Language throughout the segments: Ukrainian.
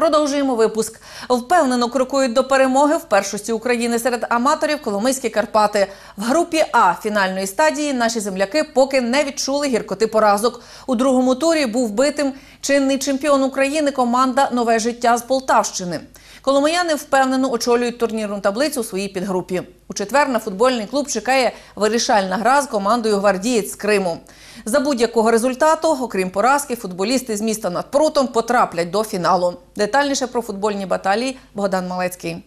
Продовжуємо випуск. Впевнено крокують до перемоги в першості України серед аматорів Коломийські Карпати. В групі А фінальної стадії наші земляки поки не відчули гіркоти поразок. У другому турі був битим чинний чемпіон України команда Нове життя з Полтавщини. Коломияни впевнено очолюють турнірну таблицю у своїй підгрупі. У четвер на футбольний клуб чекає вирішальна гра з командою Гвардієць з Криму. За будь-якого результату, окрім поразки, футболісти з міста над прутом потраплять до фіналу. Детальніше про футбольні баталії Богдан Малецький.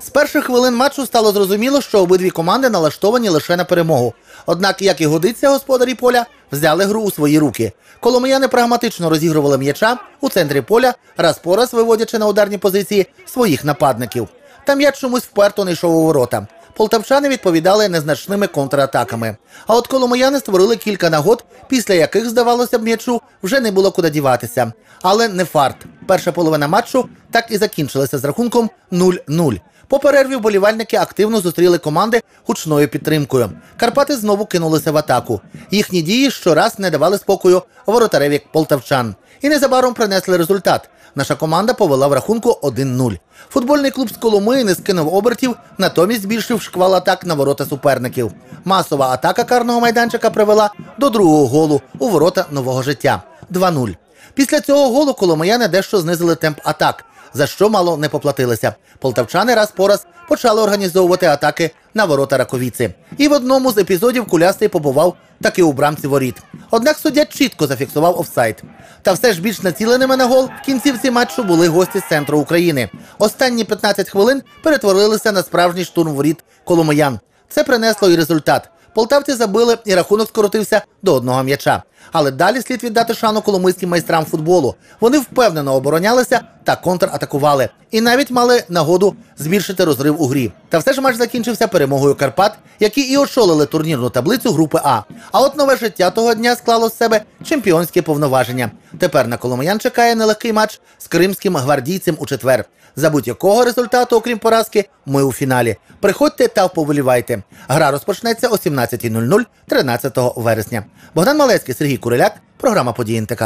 З перших хвилин матчу стало зрозуміло, що обидві команди налаштовані лише на перемогу. Однак, як і годиться, господарі поля взяли гру у свої руки. Коломияни прагматично розігрували м'яча у центрі поля, раз по раз виводячи на ударні позиції своїх нападників. Та м'яч чомусь вперто не йшов у ворота. Полтавчани відповідали незначними контратаками. А от коломияни створили кілька нагод, після яких, здавалося б, м'ячу вже не було куди діватися. Але не фарт. Перша половина матчу так і закінчилася з рахунком 0-0. По перерві вболівальники активно зустріли команди гучною підтримкою. Карпати знову кинулися в атаку. Їхні дії щораз не давали спокою воротареві полтавчан. І незабаром принесли результат. Наша команда повела в рахунку 1-0. Футбольний клуб з Коломиї не скинув обертів, натомість збільшив шквал атак на ворота суперників. Масова атака карного майданчика привела до другого голу у ворота нового життя 2-0. Після цього голу коломияни дещо знизили темп атак, за що мало не поплатилися. Полтавчани раз по раз почали організовувати атаки на ворота раковіці. І в одному з епізодів кулястий побував таки у брамці воріт. Однак суддя чітко зафіксував офсайд. Та все ж більш націленими на гол в кінцівці матчу були гості з центру України. Останні 15 хвилин перетворилися на справжній штурм воріт коломиян. Це принесло і результат. Полтавці забили, і рахунок скоротився до одного м'яча. Але далі слід віддати шану коломийським майстрам футболу. Вони впевнено оборонялися та контратакували. І навіть мали нагоду збільшити розрив у грі. Та все ж матч закінчився перемогою Карпат, які і очолили турнірну таблицю групи А. А от нове життя того дня склало з себе чемпіонське повноваження. Тепер на коломиян чекає нелегкий матч з кримським гвардійцем у четвер. За будь-якого результату, окрім поразки, ми у фіналі. Приходьте та поволівайте. Гра розпочнеться о 17.00 13 вересня. Богдан Малецький, Сергій Куриляк, програма «Події НТК».